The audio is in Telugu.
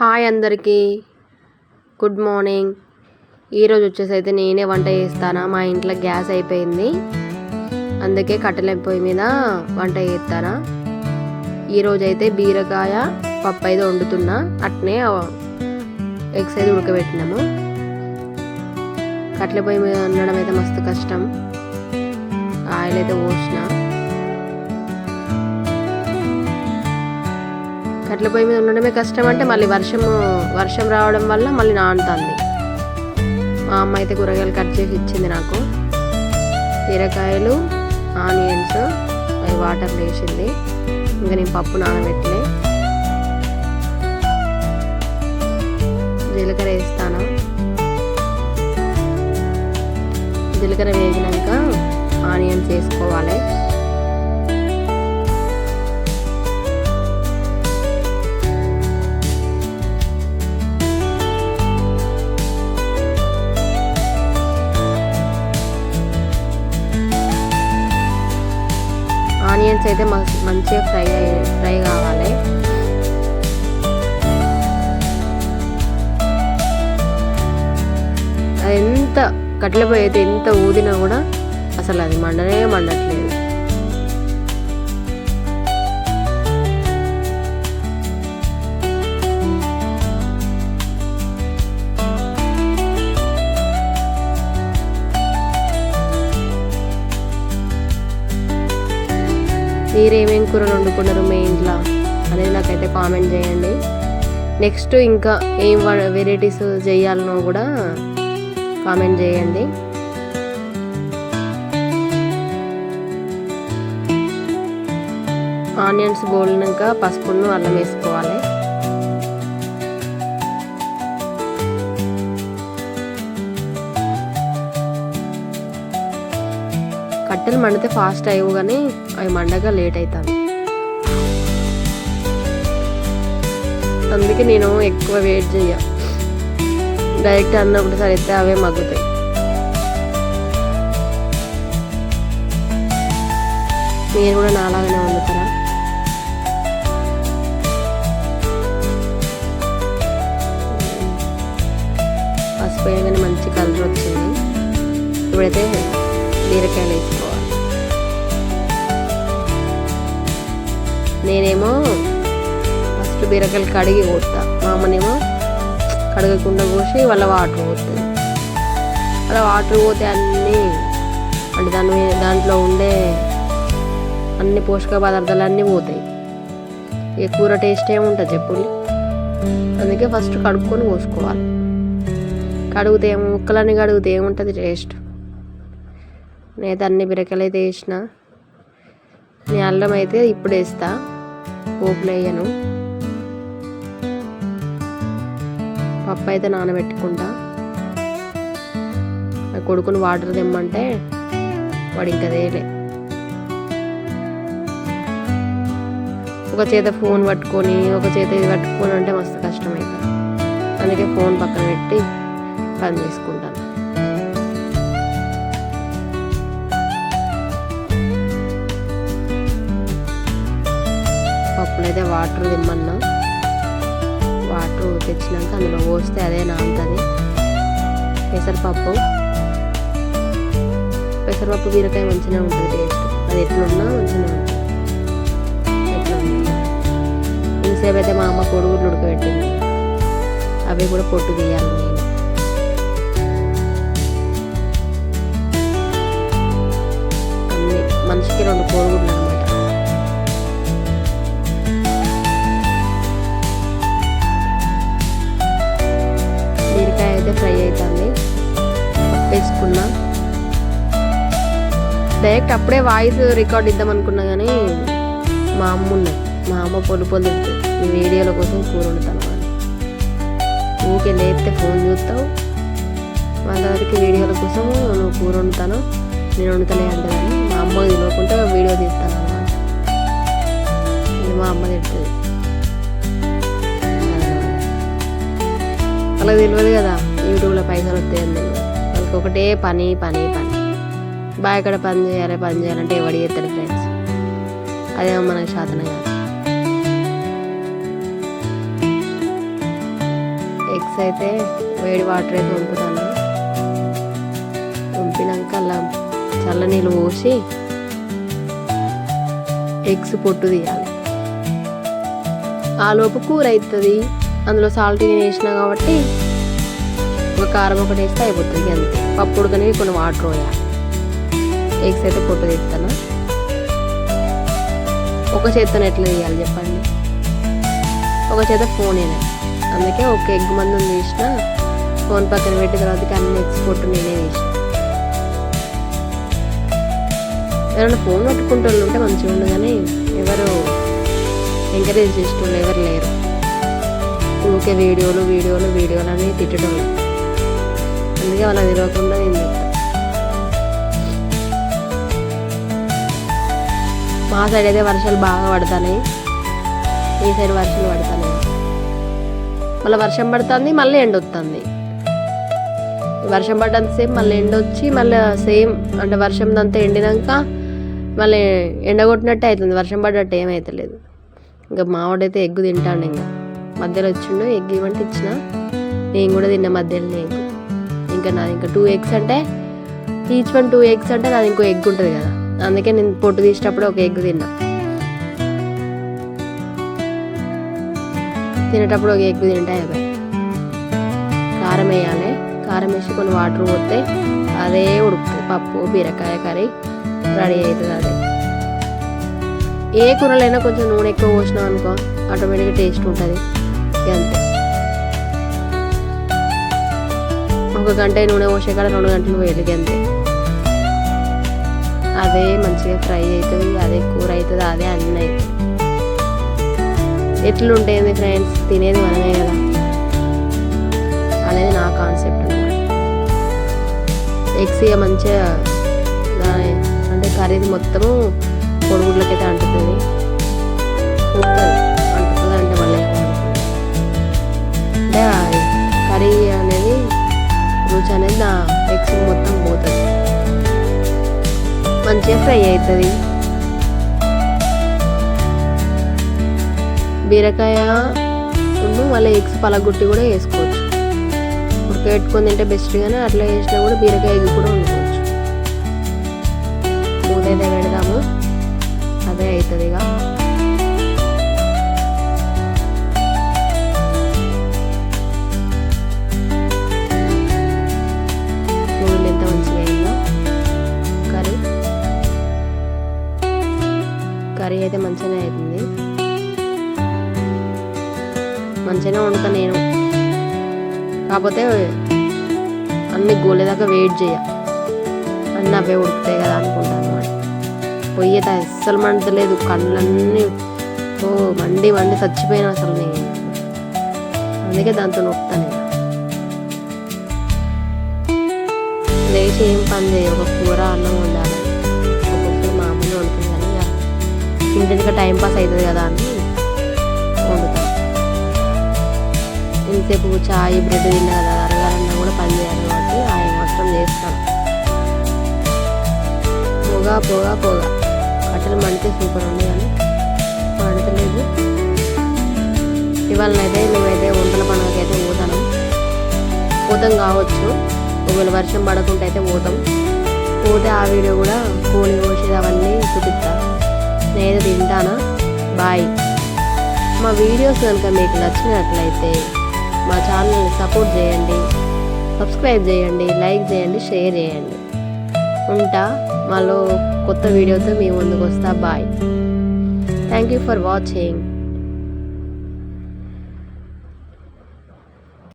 హాయ్ అందరికీ. Good morning. ఈరోజు వచ్చేసి అయితే నేనే వంట చేస్తానా? మా ఇంట్లో గ్యాస్ అయిపోయింది. అందుకే కట్టెల పొయ్యి మీద వంట చేస్తానా? ఈరోజు అయితే బీరకాయ పప్పు అయితే వండుతున్నా. అట్నే ఎగ్స్ అయితే ఉడకబెట్టినాము. కట్టెల పొయ్యి మీద వండడం అయితే మస్తు కష్టం. ఆయిల్ అయితే పోసిన. కట్టెల పొయ్యి మీద ఉండడమే కష్టం అంటే మళ్ళీ వర్షం వర్షం రావడం వల్ల మళ్ళీ నానుతుంది. మా అమ్మ అయితే కూరగాయలు కట్ చేసి ఇచ్చింది నాకు. బీరకాయలు ఆనియన్స్ అవి వాటర్ వేసింది. ఇంకా నేను పప్పు నానబెట్టలే జీలకర్ర వేస్తాను. జీలకర్ర వేగినాక ఆనియన్స్ వేసుకోవాలి. ఆనియన్స్ అయితే మంచిగా ఫ్రై ఫ్రై కావాలి. అది ఎంత కట్టెల పొయ్యి అయితే ఎంత ఊదినా కూడా అసలు అది మండనే మండట్లేదు మీరు ఏమేమి కూరలు వండుకున్నారు మీ ఇంట్లో అనేది నాకైతే కామెంట్ చేయండి. నెక్స్ట్ ఇంకా ఏం వెరైటీస్ చేయాలనో కూడా కామెంట్ చేయండి. ఆనియన్స్ గోల్నాక పసుపును అల్లం వేసుకోవాలి. కట్టెలు మండితే ఫాస్ట్ అయ్యవు కానీ అవి మండగా లేట్ అవుతుంది అందుకే నేను ఎక్కువ వెయిట్ చేయ డైరెక్ట్ అన్నప్పుడు సరే అయితే అవే మగ్గుతాయి. మీరు కూడా నాలాగానే వండుతారా? పసుపు వేయగానే మంచి కలర్ వచ్చింది. ఇప్పుడైతే బీరకాయలు వేసుకోవాలి నేనేమో ఫస్ట్ బీరకాయలు కడిగి కొడతా మా అమ్మనేమో కడగకుండా పోసి వాళ్ళ వాటర్ పోతుంది. అలా వాటర్ పోతే అన్నీ అంటే దాని దాంట్లో ఉండే అన్ని పోషక పదార్థాలు అన్నీ పోతాయి. ఇక కూర టేస్ట్ ఏముంటుంది చెప్పులు. అందుకే ఫస్ట్ కడుక్కొని పోసుకోవాలి. కడుగుతే ఏమో ముక్కలన్నీ కడుగుతే ఏముంటుంది టేస్ట్? నేను అన్ని బిరకలు అయితే వేసిన. నేను అల్లం అయితే ఇప్పుడు వేస్తా. పోపులు వేయను. పప్పు అయితే నానబెట్టుకుంటా. కొడుకుని వాటర్ తెమ్మంటే వాడు ఇంకా తేలే. ఒక చేత ఫోన్ పట్టుకొని ఒక చేత ఇది పట్టుకొని అంటే మస్తు కష్టమైంది అందుకే ఫోన్ పక్కన పెట్టి పని చేసుకుంటాను. అప్పుడైతే వాటర్ తిమ్మన్నా. వాటర్ తెచ్చినాక అందులో పోస్తే అదే నానుతుంది. పెసరపప్పు. పెసరపప్పు బీరకాయ మంచిగా ఉంటుంది టేస్ట్. అది ఎట్లున్నా మంచిగా ఉంటుంది. ఇంతసేపు అయితే మా అమ్మ కొడుగులు ఉడకబెట్టింది. అవి కూడా పొట్టు తీయాలి. డైరెక్ట్ అప్పుడే వాయిస్ రికార్డ్ ఇద్దాం అనుకున్నా కానీ మా అమ్మ ఉంది మా అమ్మ పొలు పొలు ఈ వీడియోల కోసం కూర వండుతాను అని ఊకే లేస్తే ఫోన్ చూస్తావు. వాళ్ళ వరకు వీడియోల కోసం నువ్వు కూర వండుతాను నేను వండుతలే అంటే కానీ మా అమ్మ తినకుంటే వీడియో తీస్తాను అనమాట ఇది మా అమ్మ తింటుంది వాళ్ళకి తెలియదు కదా యూట్యూబ్లో పైసలు వస్తాయని తెలియదు. వాళ్ళకి ఒకటే పని పని పని. బాగా ఇక్కడ పని చేయాలి పని చేయాలంటే ఎవడు చేస్తాడు ఫ్రెండ్స్ అదేమో మనకు శాతనం కాదు. ఎగ్స్ అయితే వేడి వాటర్ అయితే వంపుతాను. వంపినాక అలా చల్ల నీళ్ళు పోసి ఎగ్స్ పొట్టు తీయాలి. ఆ లోపు కూర అవుతుంది అందులో సాల్ట్ వేసిన కాబట్టి ఒక కారం ఒకటి వేస్తే అయిపోతుంది అంతే. పప్పు ఉడకనేవి కొన్ని వాటర్ పోయాలి. ఎగ్స్ అయితే పొట్టు తీస్తాను. ఒక చేత్తో ఎట్లా తీయాలి చెప్పండి? ఒక చేత ఫోన్ అందుకే ఒక ఎగ్ మందం తీసిన ఫోన్ పక్కన పెట్టిన తర్వాత అన్ని ఎగ్స్ పొట్టు నేనే తీసిన. ఎవరైనా ఫోన్ పట్టుకుంటూ ఉంటే మంచిగా ఉండదు కానీ ఎవరు ఎంకరేజ్ చేసేటోళ్ళు ఎవరు లేరు. ఊకే వీడియోలు వీడియోలు వీడియోలు అని తిట్టడం అందుకే వాళ్ళకి తెలియకుండా నేను మా సైడ్ అయితే వర్షాలు బాగా పడుతున్నాయి ఈ సైడ్ వర్షాలు పడుతున్నాయి మళ్ళీ వర్షం పడుతుంది మళ్ళీ ఎండ వస్తుంది. వర్షం పడ్డంతసేపు మళ్ళీ ఎండ వచ్చి మళ్ళీ సేమ్ అంటే వర్షం అంతా ఎండినాక మళ్ళీ ఎండ కొట్టినట్టే అవుతుంది వర్షం పడ్డట్టు ఏమవుతలేదు ఇంకా మావాడైతే ఎగ్గు తింటాను ఇంకా. మధ్యలో వచ్చిండు ఎగ్ ఇవ్వంటే ఇచ్చిన. నేను కూడా తిన్న మధ్యలో ఎగ్ ఇంకా నాది ఇంకా టూ ఎగ్స్ అంటే ఈచ్ వన్ టూ ఎగ్స్ అంటే నాది ఇంకో ఎగ్ ఉంటుంది కదా. అందుకే నేను పొట్టు తీసేటప్పుడు ఒక ఎగ్ తిన్నా. తినేటప్పుడు ఒక ఎగ్ తింటా అయిపోయి కారం వేయాలి. కారం వేసి కొన్ని వాటర్ పోతే అదే ఉడుకుతుంది. పప్పు బీరకాయ కర్రీ రెడీ అవుతుంది అదే. ఏ కూరలైనా కొంచెం నూనె ఎక్కువ పోసినాం అనుకో ఆటోమేటిక్గా టేస్ట్ ఉంటుంది. అంతే. ఒక గంట నూనె పోసే కాడ రెండు గంటలు వేడికి అంతే. అదే మంచిగా ఫ్రై అవుతుంది అదే కూర అవుతుంది అదే అన్నీ అవుతుంది. ఎట్లుంటుంది ఫ్రెండ్స్ తినేది మనమే కదా. అనేది నా కాన్సెప్ట్ అనమాట ఎగ్స్ ఇక మంచిగా దాని అంటే కర్రీ మొత్తము కొడుగుడ్లకైతే అంటుతుంది. అంటుతుంది అంటే మళ్ళీ అంటే కర్రీ అనేది రుచి అనేది నా ఎగ్స్ మొత్తం పోతుంది. మంచిగా ఫ్రై అవుతుంది. బీరకాయ ఉన్ను మళ్ళీ ఎగ్స్ పలగొట్టి కూడా వేసుకోవచ్చు. ఉడకబెట్టుకొని తింటే బెస్ట్ కానీ అట్లా వేసినా కూడా బీరకాయ ఎగ్ కూడా వండుకోవచ్చు. మూత అయితే పెడదాము. అదే అవుతుంది ఇక. అయితే మంచిగానే అవుతుంది. మంచిగానే వండుతా నేను. కాకపోతే అన్ని గోలేదాకా వెయిట్ చేయ. అన్నీ అవే ఉడుకుతాయి కదా అనుకుంటాను అనమాట పొయ్యి అస్సలు మండలేదు కళ్ళన్నీ ఓ మండి మండి చచ్చిపోయినా అసలు నేను. అందుకే దాంతో నొక్కుతాను లేచి ఏం పని చేయ ఒక కూర అన్నం వండాలి. ఇక ఇంటికి టైం పాస్ అవుతుంది కదా అని వండుతాను ఇంతసేపు చాయ్ బ్రెడ్ తిన్నా కదా అరగాలన్నా కూడా పని చేయాలి కాబట్టి ఆయన మొత్తం చేస్తాను పొగ పొగ పొగ. కట్టెలు మండితే సూపర్ ఉంది కానీ మండతలేదు. ఇవాళనైతే నువ్వైతే వంటల అయితే పోతాను. పోతాం కావచ్చు. ఒకవేళ వర్షం పడకుండా అయితే పోతాం. పోతే ఆ వీడియో కూడా కోడి కోసేది అవన్నీ చూపిస్తాను నేను తింటానా బాయ్. మా వీడియోస్ కనుక మీకు నచ్చినట్లయితే మా ఛానల్ని సపోర్ట్ చేయండి. సబ్స్క్రైబ్ చేయండి లైక్ చేయండి షేర్ చేయండి. ఉంటా? మాలో కొత్త వీడియోతో మీ ముందుకు వస్తా. Bye. Thank you for watching.